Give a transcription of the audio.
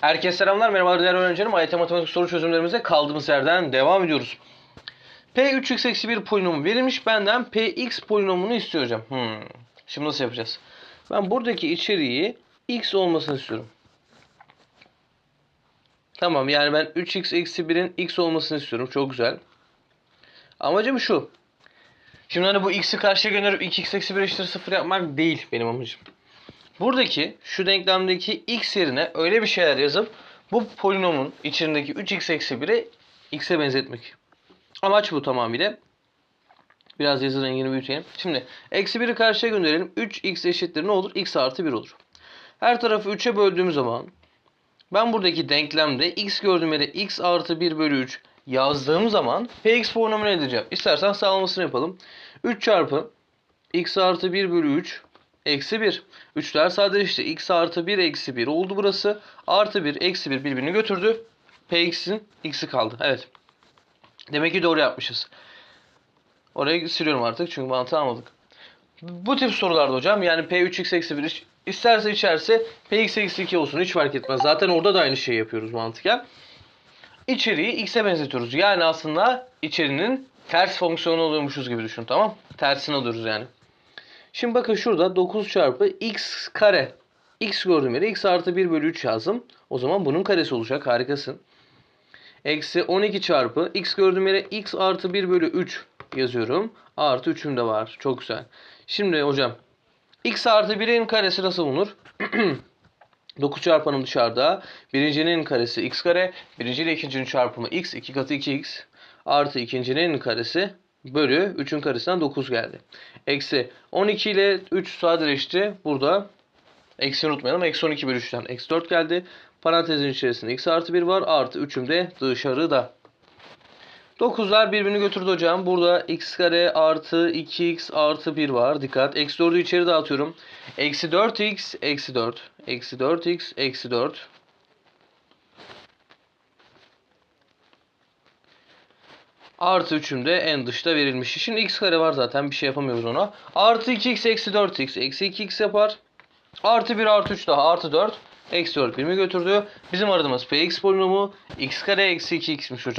Herkese selamlar, merhabalar değerli öğrencilerim. AYT matematik soru çözümlerimize kaldığımız yerden devam ediyoruz. P 3x eksi 1 polinomu verilmiş. Benden Px polinomunu istiyor. Hmm. Şimdi nasıl yapacağız? Ben buradaki içeriği x olmasını istiyorum. Tamam yani ben 3x eksi 1'in x olmasını istiyorum. Çok güzel. Amacım şu. Şimdi hani bu x'i karşıya gönderip 2x eksi 1 eşittir 0 yapmak değil benim amacım. Buradaki şu denklemdeki x yerine öyle bir şeyler yazıp bu polinomun içindeki 3x eksi 1'i x'e benzetmek. Amaç bu tamamıyla. Biraz yazı rengini büyütelim. Şimdi eksi 1'i karşıya gönderelim. 3x eşittir ne olur? x artı 1 olur. Her tarafı 3'e böldüğüm zaman ben buradaki denklemde x gördüğüm yere x artı 1 bölü 3 yazdığım zaman px polinomunu edeceğim. İstersen sağlamasını yapalım. 3 çarpı x artı 1 bölü 3 eksi 1. 3'ler sadeleşti. x artı 1 eksi 1 oldu burası. Artı 1 eksi 1 birbirini götürdü. px'in x'i kaldı. Evet. Demek ki doğru yapmışız. Orayı siliyorum artık çünkü mantığı anladık. Bu tip sorularda hocam yani p3x eksi 1 iç- isterse içerse px eksi 2 olsun hiç fark etmez. Zaten orada da aynı şeyi yapıyoruz mantıken. İçeriği x'e benzetiyoruz. Yani aslında içerinin ters fonksiyonu oluyormuşuz gibi düşün tamam Tersini alıyoruz yani. Şimdi bakın şurada 9 çarpı x kare. x gördüğüm yere x artı 1 bölü 3 yazdım. O zaman bunun karesi olacak. Harikasın. Eksi 12 çarpı x gördüğüm yere x artı 1 bölü 3 yazıyorum. Artı 3'üm de var. Çok güzel. Şimdi hocam x artı 1'in karesi nasıl bulunur? 9 çarpanım dışarıda. Birincinin karesi x kare. Birinci ile ikincinin çarpımı x. 2 katı 2x. Artı ikincinin karesi bölü 3'ün karesinden 9 geldi. Eksi 12 ile 3 sadeleşti. Burada eksi unutmayalım. Eksi 12 bölü 3'ten eksi 4 geldi. Parantezin içerisinde x artı 1 var. Artı 3'üm de dışarıda. 9'lar birbirini götürdü hocam. Burada x kare artı 2x artı 1 var. Dikkat. Eksi 4'ü içeri dağıtıyorum. Eksi 4x eksi 4. Eksi 4x eksi 4. Artı 3'üm de en dışta verilmiş. Şimdi x kare var zaten bir şey yapamıyoruz ona. Artı 2x eksi 4x eksi 2x yapar. Artı 1 artı 3 daha artı 4. Eksi 4 birimi götürdü. Bizim aradığımız px polinomu x kare eksi 2x'miş hocam.